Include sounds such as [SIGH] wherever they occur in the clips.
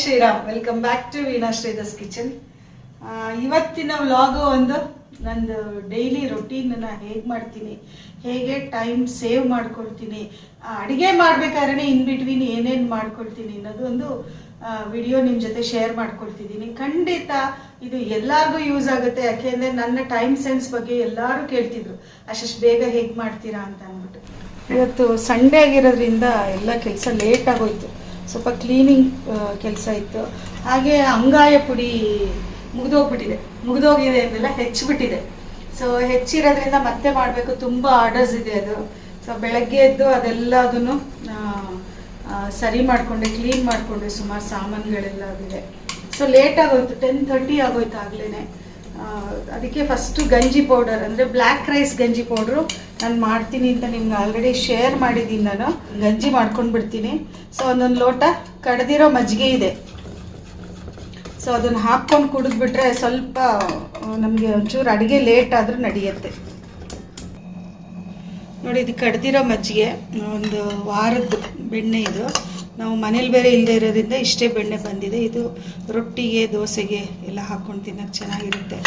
Shriram welcome back to Veena ಶ್ರೀಧಸ್ kitchen ಇವತ್ತಿನ vlog ಒಂದು, ನಂದು ಡೈಲಿ ರೊಟೀನನ್ನ ಹೇಗೆ ಮಾಡ್ತೀನಿ, ಹೇಗೆ ಟೈಮ್ ಸೇವ್ ಮಾಡ್ಕೊಳ್ತೀನಿ ಅಡುಗೆ ಮಾಡ್ಬೇಕಾದ್ರೆ ಇನ್ ಬಿಟ್ವೀನ್ ಏನೇನು ಮಾಡ್ಕೊಳ್ತೀನಿ ಅನ್ನೋದು ಒಂದು ವಿಡಿಯೋ ನಿಮ್ಮ ಜೊತೆ ಶೇರ್ ಮಾಡ್ಕೊಳ್ತಿದ್ದೀನಿ. ಖಂಡಿತ ಇದು ಎಲ್ಲರಿಗೂ ಯೂಸ್ ಆಗುತ್ತೆ ಯಾಕೆಂದರೆ ನನ್ನ ಟೈಮ್ ಸೆನ್ಸ್ ಬಗ್ಗೆ ಎಲ್ಲರೂ ಕೇಳ್ತಿದ್ರು. ಅಷ್ಟು ಬೇಗ ಹೇಗೆ ಮಾಡ್ತೀರಾ ಅಂತ ಅಂದ್ಬಿಟ್ಟು. ಇವತ್ತು ಸಂಡೇ ಆಗಿರೋದ್ರಿಂದ ಎಲ್ಲ ಕೆಲಸ ಲೇಟ್ ಆಗೋಯ್ತು. ಸ್ವಲ್ಪ ಕ್ಲೀನಿಂಗ್ ಕೆಲಸ ಇತ್ತು. ಹಾಗೆ ಅಂಗಾಯ ಪುಡಿ ಮುಗಿದೋಗ್ಬಿಟ್ಟಿದೆ. ಮುಗಿದೋಗಿದೆ ಅಂತೆಲ್ಲ ಹೆಚ್ಚಿಬಿಟ್ಟಿದೆ. ಸೊ ಹೆಚ್ಚಿರೋದ್ರಿಂದ ಮತ್ತೆ ಮಾಡಬೇಕು. ತುಂಬ ಆರ್ಡರ್ಸ್ ಇದೆ ಅದು. ಸೊ ಬೆಳಗ್ಗೆ ಎದ್ದು ಅದೆಲ್ಲದನ್ನು ಸರಿ ಮಾಡಿಕೊಂಡೆ ಕ್ಲೀನ್ ಮಾಡಿಕೊಂಡೆ. ಸುಮಾರು ಸಾಮಾನುಗಳೆಲ್ಲ ಆಗಿದೆ ಸೊ ಲೇಟ್ ಆಗೋಯ್ತು. ಟೆನ್ ಥರ್ಟಿ ಆಗೋಯ್ತು ಆಗ್ಲೇ ಅದಕ್ಕೆ ಫಸ್ಟು ಗಂಜಿ ಪೌಡರ್ ಅಂದರೆ ಬ್ಲ್ಯಾಕ್ ರೈಸ್ ಗಂಜಿ ಪೌಡ್ರು ನಾನು ಮಾಡ್ತೀನಿ ಅಂತ ನಿಮ್ಗೆ ಆಲ್ರೆಡಿ ಶೇರ್ ಮಾಡಿದ್ದೀನಿ ನಾನು. ಗಂಜಿ ಮಾಡ್ಕೊಂಡು ಬಿಡ್ತೀನಿ. ಸೊ ಒಂದೊಂದು ಲೋಟ ಕಡ್ದಿರೋ ಮಜ್ಜಿಗೆ ಇದೆ. ಸೊ ಅದನ್ನು ಹಾಕ್ಕೊಂಡು ಕುಡಿದ್ಬಿಟ್ರೆ ಸ್ವಲ್ಪ ನಮಗೆ ಒಂಚೂರು ಅಡುಗೆ ಲೇಟ್ ಆದರೂ ನಡೆಯುತ್ತೆ. ನೋಡಿ, ಇದು ಕಡ್ದಿರೋ ಮಜ್ಜಿಗೆ ಒಂದು ವಾರದ ಬೆಣ್ಣೆ ಇದು. ನಾವು ಮನೇಲಿ ಬೇರೆ ಇಲ್ಲದೆ ಇರೋದ್ರಿಂದ ಇಷ್ಟೇ ಬೆಣ್ಣೆ ಬಂದಿದೆ. ಇದು ರೊಟ್ಟಿಗೆ, ದೋಸೆಗೆ ಎಲ್ಲ ಹಾಕ್ಕೊಂಡು ತಿನ್ನೋಕ್ಕೆ ಚೆನ್ನಾಗಿರುತ್ತೆ.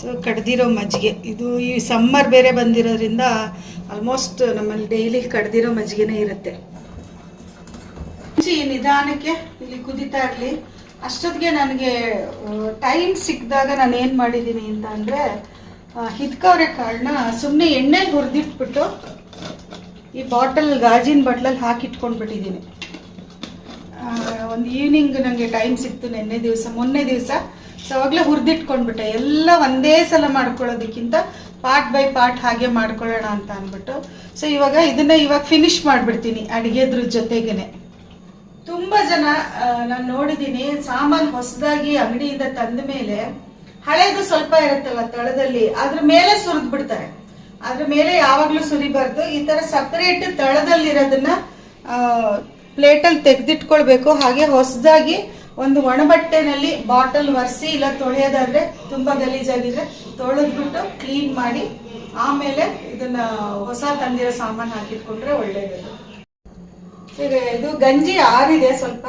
ಸೊ ಕಡ್ದಿರೋ ಮಜ್ಜಿಗೆ. ಇದು ಈ ಸಮ್ಮರ್ ಬೇರೆ ಬಂದಿರೋದ್ರಿಂದ ಆಲ್ಮೋಸ್ಟ್ ನಮ್ಮಲ್ಲಿ ಡೈಲಿ ಕಡ್ದಿರೋ ಮಜ್ಜಿಗೆನೇ ಇರುತ್ತೆ. ನಿಧಾನಕ್ಕೆ ಇಲ್ಲಿ ಕುದಿತಾ ಇರಲಿ. ಅಷ್ಟೊತ್ತಿಗೆ ನನಗೆ ಟೈಮ್ ಸಿಕ್ಕಿದಾಗ ನಾನು ಏನು ಮಾಡಿದ್ದೀನಿ ಅಂತ ಅಂದರೆ ಹಿತ್ಕವ್ರೆ ಕಾಳನ್ನ ಸುಮ್ಮನೆ ಎಣ್ಣೆಲಿ ಹುರಿದಿಟ್ಬಿಟ್ಟು ಈ ಬಾಟಲ್ ಗಾಜಿನ ಬಾಟ್ಲಲ್ಲಿ ಹಾಕಿಟ್ಕೊಂಡ್ಬಿಟ್ಟಿದ್ದೀನಿ. ಒಂದು ಈವ್ನಿಂಗ್ ನನಗೆ ಟೈಮ್ ಸಿಕ್ತು ನಿನ್ನೆ ದಿವಸ, ಮೊನ್ನೆ ದಿವಸ. ಸೊ ಅವಾಗಲೇ ಹುರಿದಿಟ್ಕೊಂಡ್ಬಿಟ್ಟೆ. ಎಲ್ಲ ಒಂದೇ ಸಲ ಮಾಡ್ಕೊಳ್ಳೋದಕ್ಕಿಂತ ಪಾರ್ಟ್ ಬೈ ಪಾರ್ಟ್ ಹಾಗೆ ಮಾಡ್ಕೊಳ್ಳೋಣ ಅಂತ ಅಂದ್ಬಿಟ್ಟು. ಸೊ ಇವಾಗ ಇದನ್ನ ಇವಾಗ ಫಿನಿಶ್ ಮಾಡಿಬಿಡ್ತೀನಿ ಅಡುಗೆದ್ರ ಜೊತೆಗೇನೆ. ತುಂಬ ಜನ ನಾನು ನೋಡಿದ್ದೀನಿ ಸಾಮಾನು ಹೊಸದಾಗಿ ಅಂಗಡಿಯಿಂದ ತಂದ ಮೇಲೆ ಹಳೇದು ಸ್ವಲ್ಪ ಇರುತ್ತಲ್ಲ ತಳದಲ್ಲಿ, ಅದ್ರ ಮೇಲೆ ಸುರಿದ್ ಬಿಡ್ತಾರೆ ಅದ್ರ ಮೇಲೆ ಯಾವಾಗಲೂ ಸುರಿಬಾರ್ದು. ಈ ತರ ಸಪ್ರೇಟ್ ತಳದಲ್ಲಿರೋದನ್ನ ಪ್ಲೇಟಲ್ಲಿ ತೆಗೆದಿಟ್ಕೊಳ್ಬೇಕು. ಹಾಗೆ ಹೊಸದಾಗಿ ಒಂದು ಒಣಬಟ್ಟೆನಲ್ಲಿ ಬಾಟಲ್ ಒರೆಸಿ, ಇಲ್ಲ ತೊಳೆಯೋದಾದ್ರೆ ತುಂಬ ಗಲೀಜಾಗಿದ್ರೆ ತೊಳೆದ್ಬಿಟ್ಟು ಕ್ಲೀನ್ ಮಾಡಿ, ಆಮೇಲೆ ಇದನ್ನ ಹೊಸ ತಂದಿರೋ ಸಾಮಾನು ಹಾಕಿಟ್ಕೊಂಡ್ರೆ ಒಳ್ಳೇದು ಇದು ಗಂಜಿ ಆರಿದೆ ಸ್ವಲ್ಪ.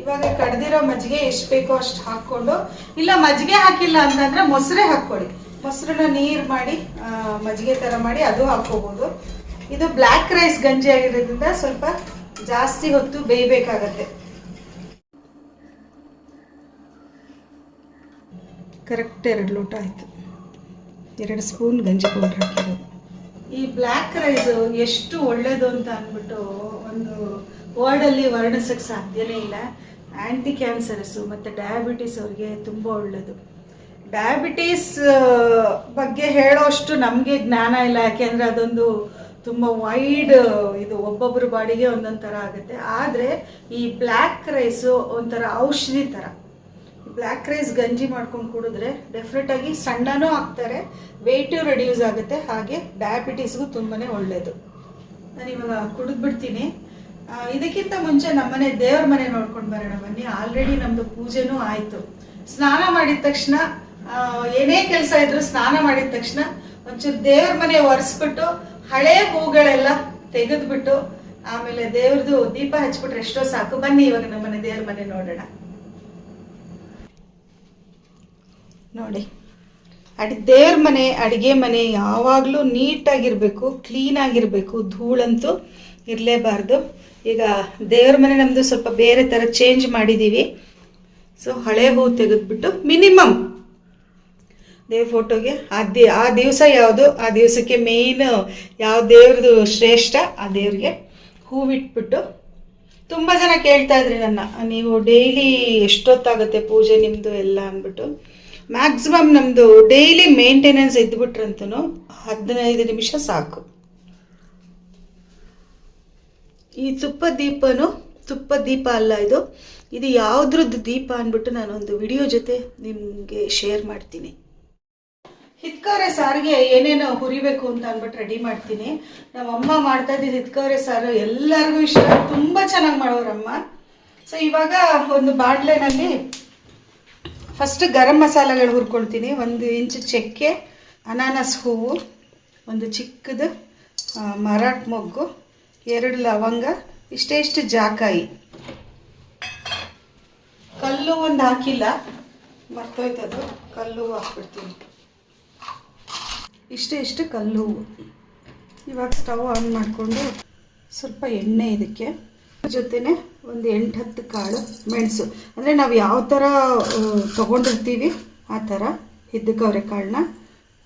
ಇವಾಗ ಕಡ್ದಿರೋ ಮಜ್ಜಿಗೆ ಎಷ್ಟು ಬೇಕೋ ಅಷ್ಟು ಹಾಕ್ಕೊಂಡು, ಇಲ್ಲ ಮಜ್ಜಿಗೆ ಹಾಕಿಲ್ಲ ಅಂತಂದ್ರೆ ಮೊಸರೆ ಹಾಕ್ಕೊಳ್ಳಿ ಮೊಸರನ್ನ ನೀರು ಮಾಡಿ ಮಜ್ಜಿಗೆ ಥರ ಮಾಡಿ ಅದು ಹಾಕ್ಕೋಬೋದು. ಇದು ಬ್ಲ್ಯಾಕ್ ರೈಸ್ ಗಂಜಿ ಆಗಿರೋದ್ರಿಂದ ಸ್ವಲ್ಪ ಜಾಸ್ತಿ ಹೊತ್ತು ಬೇಯಬೇಕಾಗತ್ತೆ. ಕರೆಕ್ಟ್ ಎರಡು ಲೋಟ ಆಯಿತು. ಎರಡು ಸ್ಪೂನ್ ಗಂಜಿ ಪೌಡ್ರ್ ಹಾಕಿರೋದು. ಈ ಬ್ಲ್ಯಾಕ್ ರೈಸ್ ಎಷ್ಟು ಒಳ್ಳೇದು ಅಂತ ಅಂದ್ಬಿಟ್ಟು ಒಂದು ವರ್ಡಲ್ಲಿ ವರ್ಣಿಸೋಕ್ಕೆ ಸಾಧ್ಯನೇ ಇಲ್ಲ. ಆ್ಯಂಟಿ ಕ್ಯಾನ್ಸರಸ್ಸು ಮತ್ತು ಡಯಾಬಿಟೀಸ್ ಅವ್ರಿಗೆ ತುಂಬ ಒಳ್ಳೆಯದು ಡಯಾಬಿಟೀಸ್ ಬಗ್ಗೆ ಹೇಳೋಷ್ಟು ನಮಗೆ ಜ್ಞಾನ ಇಲ್ಲ. ಯಾಕೆಂದರೆ ಅದೊಂದು ತುಂಬ ವೈಡ್ ಇದು ಒಬ್ಬೊಬ್ಬರ ಬಾಡಿಗೆ ಒಂದೊಂದು ಥರ ಆಗುತ್ತೆ. ಆದರೆ ಈ ಬ್ಲ್ಯಾಕ್ ರೈಸು ಒಂಥರ ಔಷಧಿ ಥರ ಬ್ಲ್ಯಾಕ್ ರೈಸ್ ಗಂಜಿ ಮಾಡ್ಕೊಂಡು ಕುಡಿದ್ರೆ ಡೆಫಿನೆಟ್ ಆಗಿ ಸಣ್ಣನೂ ಆಗ್ತಾರೆ ವೆಯ್ಟು ರೆಡ್ಯೂಸ್ ಆಗುತ್ತೆ, ಹಾಗೆ ಡಯಾಬಿಟೀಸ್ಗೂ ತುಂಬಾನೇ ಒಳ್ಳೆಯದು ನಾನು ಇವಾಗ ಕುಡಿದ್ಬಿಡ್ತೀನಿ ಇದಕ್ಕಿಂತ ಮುಂಚೆ ನಮ್ಮನೆ ದೇವ್ರ ಮನೆ ನೋಡ್ಕೊಂಡು ಬರೋಣ ಬನ್ನಿ. ಆಲ್ರೆಡಿ ನಮ್ದು ಪೂಜೆನೂ ಆಯ್ತು. ಸ್ನಾನ ಮಾಡಿದ ತಕ್ಷಣ ಏನೇ ಕೆಲಸ ಇದ್ರು ಸ್ನಾನ ಮಾಡಿದ ತಕ್ಷಣ ಒಂಚೂರು ದೇವ್ರ ಮನೆ ಒರೆಸ್ಬಿಟ್ಟು ಹಳೆ ಹೂಗಳೆಲ್ಲ ತೆಗೆದ್ಬಿಟ್ಟು ಆಮೇಲೆ ದೇವ್ರದ್ದು ದೀಪ ಹಚ್ಬಿಟ್ರೆ ಎಷ್ಟೋ ಸಾಕು. ಬನ್ನಿ ಇವಾಗ ನಮ್ಮನೆ ದೇವ್ರ ಮನೆ ನೋಡೋಣ. ನೋಡಿ, ಅಡಿ, ದೇವ್ರ ಮನೆ, ಅಡಿಗೆ ಮನೆ ಯಾವಾಗಲೂ ನೀಟಾಗಿರಬೇಕು ಕ್ಲೀನಾಗಿರಬೇಕು ಧೂಳಂತೂ ಇರಲೇಬಾರ್ದು. ಈಗ ದೇವ್ರ ಮನೆ ನಮ್ಮದು ಸ್ವಲ್ಪ ಬೇರೆ ಥರ ಚೇಂಜ್ ಮಾಡಿದ್ದೀವಿ ಸೊ ಹಳೆ ಹೂ ತೆಗೆದ್ಬಿಟ್ಟು ಮಿನಿಮಮ್ ದೇವ್ರ ಫೋಟೋಗೆ ಆ ದಿ, ಆ ದಿವಸ ಯಾವುದು? ಆ ದಿವಸಕ್ಕೆ ಮೇಯ್ನ್ ಯಾವ ದೇವ್ರದ್ದು ಶ್ರೇಷ್ಠ, ಆ ದೇವ್ರಿಗೆ ಹೂವಿಟ್ಬಿಟ್ಟು ತುಂಬ ಜನ ಕೇಳ್ತಾ ಇದ್ರಿ ನನ್ನ. ನೀವು ಡೈಲಿ ಎಷ್ಟೊತ್ತಾಗುತ್ತೆ ಪೂಜೆ ನಿಮ್ಮದು ಎಲ್ಲ ಅಂದ್ಬಿಟ್ಟು. ಮ್ಯಾಕ್ಸಿಮಮ್ ನಮ್ಮದು ಡೈಲಿ ಮೇಂಟೆನೆನ್ಸ್ ಇದ್ಬಿಟ್ರಂತೂ ಹದಿನೈದು ನಿಮಿಷ ಸಾಕು. ಈ ತುಪ್ಪ ದೀಪನು, ತುಪ್ಪ ದೀಪ ಅಲ್ಲ ಇದು. ಇದು ಯಾವುದ್ರದ್ದು ದೀಪ ಅಂದ್ಬಿಟ್ಟು ನಾನೊಂದು ವಿಡಿಯೋ ಜೊತೆ ನಿಮಗೆ ಶೇರ್ ಮಾಡ್ತೀನಿ. ಹಿತ್ಕವರೆ ಸಾರಿಗೆ ಏನೇನು ಹುರಿಬೇಕು ಅಂತ ಅಂದ್ಬಿಟ್ಟು ರೆಡಿ ಮಾಡ್ತೀನಿ. ನಮ್ಮ ಅಮ್ಮ ಮಾಡ್ತಾ ಇದ್ದಿದ್ದು ಹಿತ್ಕವರೆ ಸಾರು ಎಲ್ಲರಿಗೂ ಇಷ್ಟ. ತುಂಬ ಚೆನ್ನಾಗಿ ಮಾಡೋರಮ್ಮ. ಸೊ ಇವಾಗ ಒಂದು ಬಾಟ್ಲೆನಲ್ಲಿ ಫಸ್ಟ್ ಗರಂ ಮಸಾಲೆಗಳು ಹುರ್ಕೊಳ್ತೀನಿ. ಒಂದು ಇಂಚು ಚಕ್ಕೆ, ಅನಾನಸ್ ಹೂವು, ಒಂದು ಚಿಕ್ಕದು ಮರಾಟ್ ಮೊಗ್ಗು, ಎರಡು ಲವಂಗ ಇಷ್ಟೇ ಇಷ್ಟು ಜಾಕಾಯಿ. ಕಲ್ಲು ಒಂದು ಹಾಕಿಲ್ಲ. ಮರ್ತೋಯ್ತದು. ಕಲ್ಲು ಹಾಕ್ಬಿಡ್ತೀನಿ. ಇಷ್ಟೇ ಇಷ್ಟು ಕಲ್ಲು. ಇವಾಗ ಸ್ಟವ್ ಆನ್ ಮಾಡಿಕೊಂಡು ಸ್ವಲ್ಪ ಎಣ್ಣೆ ಇದಕ್ಕೆ. ಜೊತೆನೆ ಒಂದು ಎಂಟು ಹತ್ತು ಕಾಳು ಮೆಣಸು. ಅಂದರೆ ನಾವು ಯಾವ ಥರ ತೊಗೊಂಡಿರ್ತೀವಿ, ಆ ಥರ ಹಿದ್ದಕವ್ರೆ ಕಾಳನ್ನ.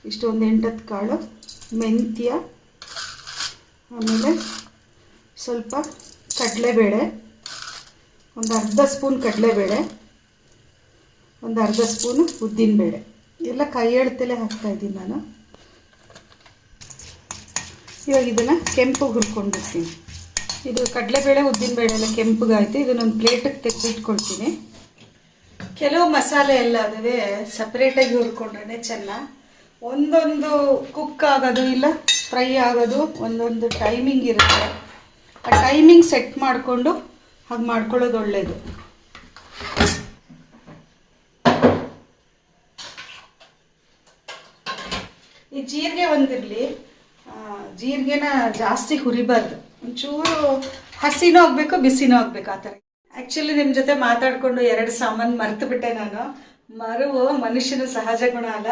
ಇಷ್ಟೊಂದು ಎಂಟು ಹತ್ತು ಕಾಳು ಮೆಂತ್ಯ, ಆಮೇಲೆ ಸ್ವಲ್ಪ ಕಡಲೆಬೇಳೆ, ಒಂದು ಅರ್ಧ ಸ್ಪೂನ್ ಕಡಲೆಬೇಳೆ, ಒಂದು ಅರ್ಧ ಸ್ಪೂನು ಉದ್ದಿನಬೇಳೆ. ಎಲ್ಲ ಕೈ ಎಳ್ತಲೇ ಹಾಕ್ತಾ ಇದ್ದೀನಿ ನಾನು. ಇವಾಗ ಇದನ್ನು ಕೆಂಪು ಹುರ್ಕೊಂಡಿರ್ತೀನಿ. ಇದು ಕಡಲೆಬೇಳೆ, ಉದ್ದಿನಬೇಳೆ ಎಲ್ಲ ಕೆಂಪಗಾಯ್ತು. ಇದನ್ನೊಂದು ಪ್ಲೇಟಿಗೆ ತೆಗೆದಿಟ್ಕೊಳ್ತೀನಿ ಕೆಲವು ಮಸಾಲೆ ಎಲ್ಲ ಅದುವೇ ಸಪ್ರೇಟಾಗಿ ಹುರ್ಕೊಂಡ್ರೆ ಚೆನ್ನ. ಒಂದೊಂದು ಕುಕ್ ಆಗೋದು ಇಲ್ಲ ಫ್ರೈ ಆಗೋದು ಒಂದೊಂದು ಟೈಮಿಂಗ್ ಇರುತ್ತೆ. ಆ ಟೈಮಿಂಗ್ ಸೆಟ್ ಮಾಡಿಕೊಂಡು ಹಾಗೆ ಮಾಡ್ಕೊಳ್ಳೋದು ಒಳ್ಳೆಯದು ಈ ಜೀರಿಗೆ ಒಂದಿರಲಿ. ಜೀರಿಗೆನ ಜಾಸ್ತಿ ಹುರಿಬಾರ್ದು. ಒಂಚೂರು ಹಸಿನೂ ಆಗಬೇಕು, ಬಿಸಿನೂ ಆಗಬೇಕು ಆ ಥರ. ಆ್ಯಕ್ಚುಲಿ ನಿಮ್ಮ ಜೊತೆ ಮಾತಾಡಿಕೊಂಡು ಎರಡು ಸಾಮಾನು ಮರೆತು ಬಿಟ್ಟೆ ನಾನು. ಮರುವು ಮನುಷ್ಯನ ಸಹಜ ಗುಣ ಅಲ್ಲ.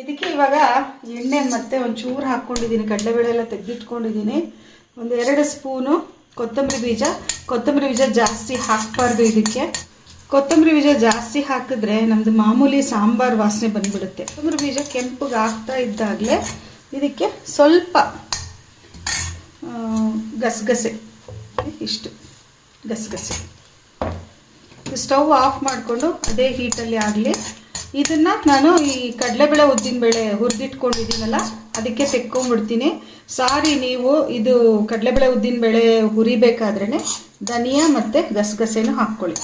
ಇದಕ್ಕೆ ಇವಾಗ ಎಣ್ಣೆ ಮತ್ತೆ ಒಂಚೂರು ಹಾಕ್ಕೊಂಡಿದ್ದೀನಿ, ಕಡಲೆಬೇಳೆ ಎಲ್ಲ ತೆಗೆದಿಟ್ಕೊಂಡಿದ್ದೀನಿ. ಒಂದು ಎರಡು ಸ್ಪೂನು ಕೊತ್ತಂಬರಿ ಬೀಜ. ಕೊತ್ತಂಬರಿ ಬೀಜ ಜಾಸ್ತಿ ಹಾಕಬಾರ್ದು ಇದಕ್ಕೆ. ಕೊತ್ತಂಬರಿ ಬೀಜ ಜಾಸ್ತಿ ಹಾಕಿದ್ರೆ ನಮ್ಮದು ಮಾಮೂಲಿ ಸಾಂಬಾರು ವಾಸನೆ ಬಂದುಬಿಡುತ್ತೆ. ಕೊತ್ತಂಬರಿ ಬೀಜ ಕೆಂಪಗೆ ಆಗ್ತಾ ಇದ್ದಾಗಲೇ ಇದಕ್ಕೆ ಸ್ವಲ್ಪ ಗಸಗಸೆ. ಇಷ್ಟು ಗಸಗಸೆ. ಸ್ಟವ್ ಆಫ್ ಮಾಡಿಕೊಂಡು ಅದೇ ಹೀಟಲ್ಲಿ ಆಗಲಿ. ಇದನ್ನು ನಾನು ಈ ಕಡಲೆಬೇಳೆ ಉದ್ದಿನಬೇಳೆ ಹುರಿದಿಟ್ಕೊಂಡಿದ್ದೀನಲ್ಲ, ಅದಕ್ಕೆ ತೆಕ್ಕೊಂಬಿಡ್ತೀನಿ. ಸಾರಿ, ನೀವು ಇದು ಕಡಲೆಬೇಳೆ ಉದ್ದಿನಬೇಳೆ ಹುರಿಬೇಕಾದ್ರೇ ಧನಿಯಾ ಮತ್ತು ಗಸಗಸೆನೂ ಹಾಕ್ಕೊಳ್ಳಿ.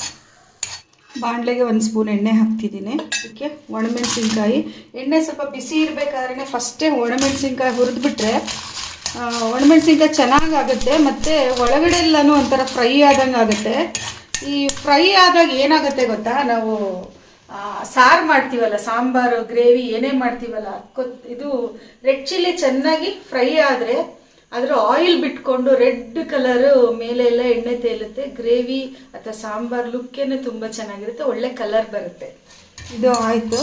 ಬಾಣಲೆಗೆ ಒಂದು ಸ್ಪೂನ್ ಎಣ್ಣೆ ಹಾಕ್ತಿದ್ದೀನಿ. ಅದಕ್ಕೆ ಒಣಮೆಣಸಿನ್ಕಾಯಿ. ಎಣ್ಣೆ ಸ್ವಲ್ಪ ಬಿಸಿ ಇರಬೇಕಾದ್ರೆ ಫಸ್ಟೇ ಒಣಮೆಣಸಿನ್ಕಾಯಿ ಹುರಿದ್ಬಿಟ್ರೆ ಒಣಮೆಣಸಿನ್ಕಾಯಿ ಚೆನ್ನಾಗಾಗುತ್ತೆ, ಮತ್ತು ಒಳಗಡೆ ಎಲ್ಲನೂ ಒಂಥರ ಫ್ರೈ ಆದಂಗೆ ಆಗುತ್ತೆ. ಈ ಫ್ರೈ ಆದಾಗ ಏನಾಗುತ್ತೆ ಗೊತ್ತಾ? ನಾವು ಸಾರು ಮಾಡ್ತೀವಲ್ಲ, ಸಾಂಬಾರು, ಗ್ರೇವಿ ಏನೇ ಮಾಡ್ತೀವಲ್ಲ ಇದು ರೆಡ್ ಚಿಲ್ಲಿ ಚೆನ್ನಾಗಿ ಫ್ರೈ ಆದರೆ ಅದರ ಆಯಿಲ್ ಬಿಟ್ಕೊಂಡು ರೆಡ್ ಕಲರ್ ಮೇಲೆ ಎಲ್ಲ ಎಣ್ಣೆ ತೇಲುತ್ತೆ. ಗ್ರೇವಿ ಅಥವಾ ಸಾಂಬಾರ್ ಲುಕ್ಕೇನೆ ತುಂಬ ಚೆನ್ನಾಗಿರುತ್ತೆ. ಒಳ್ಳೆ ಕಲರ್ ಬರುತ್ತೆ. ಇದು ಆಯಿತು.